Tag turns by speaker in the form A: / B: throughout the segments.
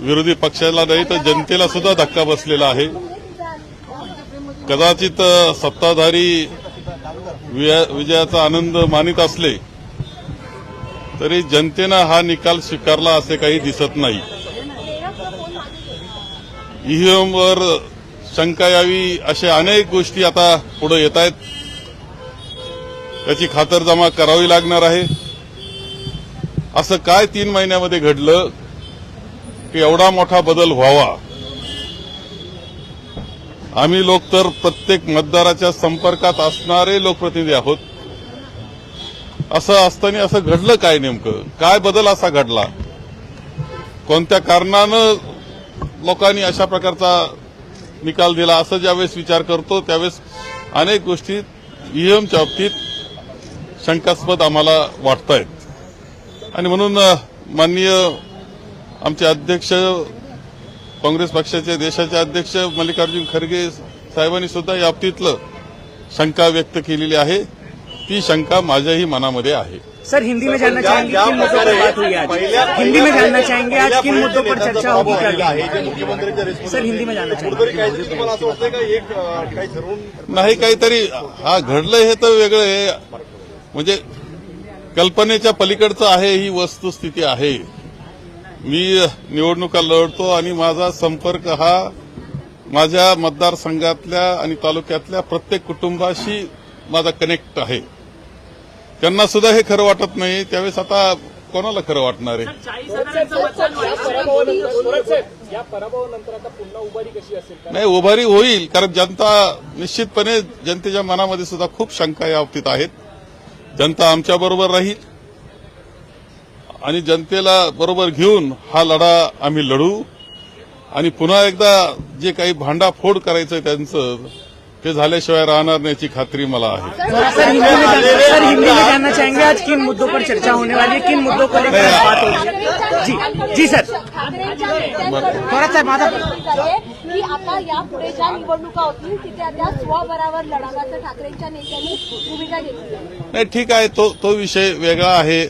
A: विरोधी पक्षाला नाही तर जनतेला सुद्धा धक्का बसलेला आहे. कदाचित सत्ताधारी विजया- विजयाचा आनंद मानित असले तरी जनतेनं हा निकाल स्वीकारला असे काही दिसत नाही. ईव्हीएमवर शंका यावी अशा अनेक गोष्टी आता पुढे येत आहेत. त्याची खातरजमा करावी लागणार आहे. असं काय तीन महिन्यामध्ये घडलं? की एवढा मोठा बदल व्हावा. आम्ही लोक तर प्रत्येक मतदाराच्या संपर्कात असणारे लोकप्रतिनिधी आहोत. असं असताना असं घडलं काय नेमकं? काय बदल असा घडला? कोणत्या कारणानं लोकांनी अशा प्रकारचा निकाल दिला? असं ज्यावेळेस विचार करतो त्यावेळेस अनेक गोष्टी ईव्हीएमच्या बाबतीत शंकास्पद आम्हाला वाटत आहेत आणि म्हणून माननीय आमचे अध्यक्ष काँग्रेस पक्षाचे देशाचे अध्यक्ष मल्लिकार्जुन खरगे साहेबांनी सुद्धा या बाबतीतलं शंका व्यक्त केलेली आहे. ती शंका माझ्याही मनामध्ये आहे.
B: सर हिंदी में जानना चाहेंगे किन मुद्दों पर बात हुई आज. हिंदी में जानना चाहेंगे आज किन मुद्दों पर चर्चा होगी क्या सर हिंदी में जानना चाहेंगे
C: अं, काही
A: नाही काहीतरी हा घडलंय हे तर वेगळं आहे. म्हणजे कल्पनेच्या पलीकडचं आहे ही वस्तुस्थिती आहे. मी निवडणुका लढतो आणि माझा संपर्क हा माझ्या मतदारसंघातल्या आणि तालुक्यातल्या प्रत्येक कुटुंबाशी माझा कनेक्ट आहे. त्यांना सुद्धा हे खरं वाटत नाही. त्यावेळेस आता कोणाला खरं वाटणार आहे? नाही उभारी होईल कारण जनता निश्चितपणे जनतेच्या मनामध्ये सुद्धा खूप शंका या बाबतीत आहेत. जनता आमच्या बरोबर राहील. आणि जनतेला बरोबर घेऊन हा लढा आम्ही लढू. आणि पुन्हा एकदा जे काही भांडाफोड करायचं त्यांचं ते झाल्याशिवाय राहणार नाही याची खात्री मला आहे.
B: सर हिंदी में जानना सर हिंदी में जानना चाहेंगे आज किन मुद्दों पर चर्चा होने वाली है किन मुद्दों को लेकर बात होगी जी जी सर। थोड़ा सा माझा
D: की आता यापुढे ज्या निवडणुका होतील तिथे त्या स्वबरावर लढावाचं ठाकरेंच्या नेत्यांनी भूमिका घेतली आहे.
A: नाही ठीक आहे तो तो विषय वेगळा आहे.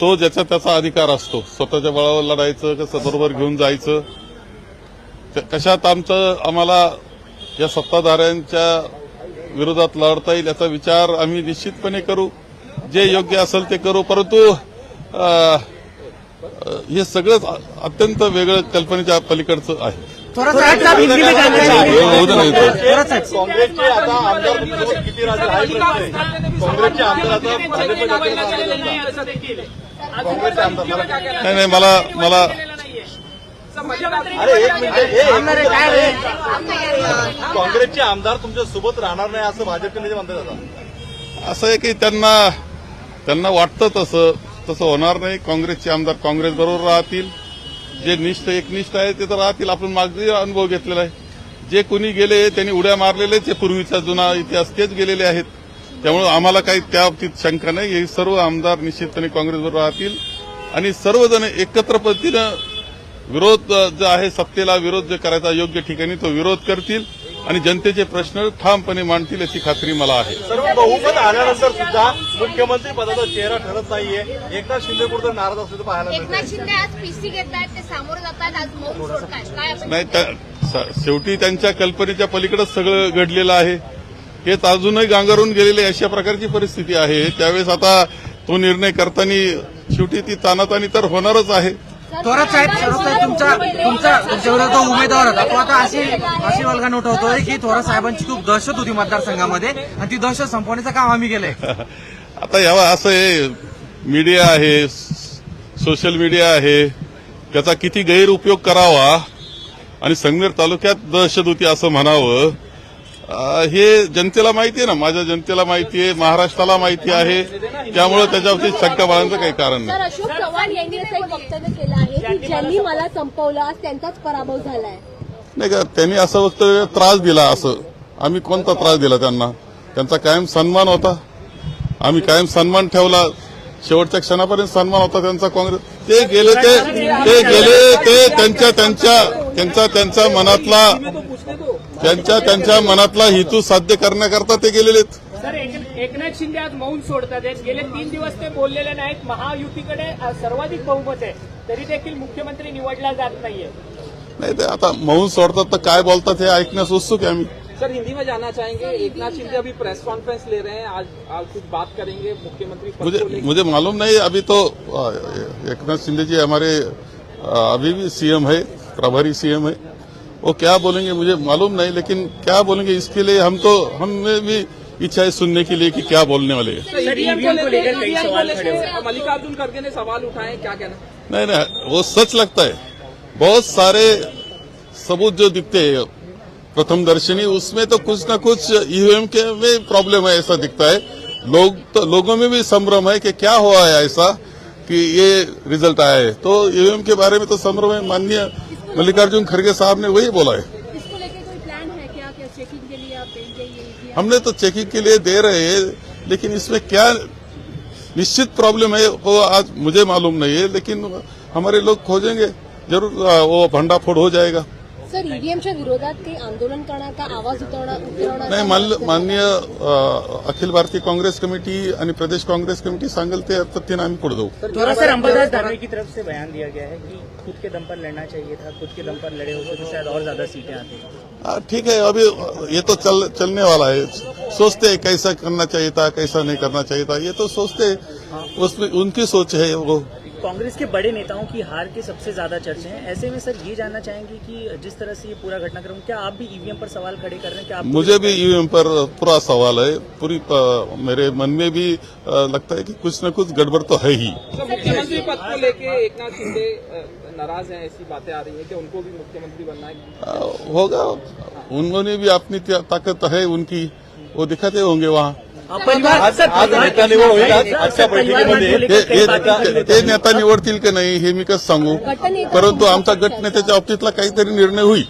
A: तो ज्याचा त्याचा अधिकार असतो. स्वतःच्या बळावर लढायचं कसं बरोबर घेऊन जायचं? कशात आमचं आम्हाला या सत्ताधाऱ्यांच्या विरोधात लढता येईल याचा विचार आम्ही निश्चितपणे करू. जे योग्य असेल ते करू. परंतु हे सगळंच अत्यंत वेगळं कल्पनेच्या पलीकडचं आहे.
C: काँग्रेसचे
A: नाही नाही मला मला
C: अरे एक मिनिट हे. काँग्रेसचे आमदार तुमच्यासोबत राहणार नाही असं भाजपचे नेते म्हणतात आता.
A: असं आहे की त्यांना त्यांना वाटतं तसं तसं होणार नाही. काँग्रेसचे आमदार काँग्रेस बरोबर राहतील. जे निष्ठ एकनिष्ठ आहे ते तर राहतील. आपण मागचे अनुभव घेतलेला आहे. जे कोणी गेले त्यांनी उड्या मारलेलेच आहे. पूर्वीचा जुना इतिहास तेच गेलेले आहेत. त्यामुळे आम्हाला काही त्या बाबतीत शंका नाही. हे सर्व आमदार निश्चितपणे काँग्रेसबरोबर राहतील. आणि सर्वजण एकत्र पद्धतीनं विरोध जो आहे सत्तेला विरोध जे करायचा योग्य ठिकाणी तो विरोध करतील आणि जनतेचे प्रश्न ठामपणे मांडतील याची खात्री मला आहे.
C: सर्व बहुमत आल्यानंतर सुद्धा मुख्यमंत्री पदाचा चेहरा ठरत नाहीये. एकनाथ शिंदे कुठं नाराज असल्याचं पाहायला
D: एकनाथ शिंदे आज पीसी घेत आहेत ते सामोरं जात आहेत आज मौन
A: नाही त्या- स- शेवटी त्यांच्या कल्पनेच्या पलीकडेच सगळं घडलेलं आहे. हेच अजूनही गांगरून गेलेले अशा प्रकारची परिस्थिती आहे. त्यावेळेस आता तो निर्णय करताना शेवटी ती तानातानी तर होणारच आहे.
B: थोरात साहेब सर्वत तुमचा तुमचा तुमच्यावर उमेदवार होता. तो आता अशी अशी वल्गण उठवतोय की थोरात साहेबांची खूप दहशत होती मतदारसंघामध्ये आणि ती दहशत संपवण्याचं काम आम्ही केलंय.
A: आता यावा असं आहे. मीडिया आहे सोशल मीडिया आहे. त्याचा किती गैरउपयोग करावा आणि संगमेर तालुक्यात दहशत होती असं म्हणावं. हे जनतेला माहिती आहे ना माझ्या जनतेला माहिती आहे महाराष्ट्राला माहिती आहे. त्यामुळे त्याच्यावरती शंका बाळगण्याचं काही कारण नाही.
D: अशोक चव्हाण यांनी असं एक वक्तव्य केलं आहे की ज्यांनी मला संपवलं आज त्यांचाच पराभव झालाय.
A: नाही का त्यांनी असं वक्तव्य त्रास दिला असं. आम्ही कोणता त्रास दिला त्यांना? त्यांचा कायम सन्मान होता. आम्ही कायम सन्मान ठेवला. शेवटच्या क्षणापर्यंत सन्मान होता त्यांचा काँग्रेस. ते गेले ते गेले ते त्यांच्या त्यांच्या त्यांचा त्यांच्या मनातला त्यांच्या त्यांच्या मनातला हेतू साध्य करण्याकरता ते गेलेले आहेत.
E: सर एक- एकनाथ शिंदे आज मौन सोडतात आहेत. गेले तीन दिवस ते बोललेले नाहीत. महायुतीकडे सर्वाधिक बहुमत आहे. तरी देखील मुख्यमंत्री निवडला जात नाहीये.
A: नाही ते आता मौन सोडतात तर काय बोलतात हे ऐकण्यास उत्सुक आहे आम्ही.
F: सर हिंदी में जानना चाहेंगे एक नाथ शिंदे अभी प्रेस कॉन्फ्रेंस ले रहे हैं. आज आज कुछ बात करेंगे मुख्यमंत्री
A: मुझे मुझे मालूम नहीं अभी तो अ, एक नाथ शिंदे जी हमारे अभी भी सीएम है प्रभारी सीएम है। वो क्या बोलेंगे मुझे मालूम नहीं लेकिन क्या बोलेंगे इसके लिए हम तो हमें भी इच्छा है सुनने के लिए कि क्या बोलने वाले हैं।
F: मल्लिकार्जुन खड़गे ने सवाल उठाए क्या कहना?
A: नहीं नहीं वो सच लगता है। बहुत सारे सबूत जो दिखते हैं प्रथम दर्शनी उसमें तो कुछ ना कुछ ईवीएम के में प्रॉब्लम है ऐसा दिखता है। लोग तो लोगों में भी संभ्रम है कि क्या हुआ है ऐसा कि ये रिज़ल्ट आया है। तो ईवीएम के बारे में तो संभ्रम है माननीय मल्लिकार्जुन खड़गे साहब ने वही बोला है। हमने तो चेकिंग के लिए दे रहे हैं लेकिन इसमें क्या निश्चित प्रॉब्लम है वो आज मुझे मालूम नहीं है लेकिन हमारे लोग खोजेंगे। ज़रूर वो भंडाफोड़ हो जाएगा।
D: सर ईव्हीएमच्या विरोधात काही आंदोलन करणार का आवाज
A: नाही मान- माननीय अखिल भारतीय काँग्रेस कमिटी आणि प्रदेश काँग्रेस कमिटी सांगेल ते पद्धतीने आम्ही पुढे जाऊ.
G: थोड़ा सर अंबादास दानवे की तरफ से बयान दिया गया है कि खुद के दम पर लड़ना चाहिए था खुद के दम पर लड़े होते तो शायद और ज्यादा सीटें आती
A: हाँ, ठीक है अभी ये तो चल चलने वाला है। सोचते हैं कैसा करना चाहिए था कैसा नहीं करना चाहिए था ये तो सोचते हैं। उसमें उनकी सोच है वो।
G: कांग्रेस के बड़े नेताओं की हार के सबसे ज़्यादा चर्चे हैं। ऐसे में सर ये जानना चाहेंगे कि जिस तरह से ये पूरा घटनाक्रम क्या आप भी ईवीएम पर सवाल खड़े कर रहे हैं? क्या आप
A: मुझे भी ईवीएम पर पूरा सवाल है। पूरी मेरे मन में भी लगता है कि कुछ न कुछ गड़बड़ तो है ही।
F: सर मुख्यमंत्री पद को लेके एक नाथ शिंदे नाराज़ हैं ऐसी बातें आ रही है कि उनको भी मुख्यमंत्री बनना है।
A: होगा। उन्होंने भी अपनी ताकत है उनकी। वो दिखाते होंगे वहाँ। ते ते नेता निवडतील की नाही हे मी कसं सांगू? परंतु आमचा गटनेत्याच्या बाबतीतला काहीतरी निर्णय होईल.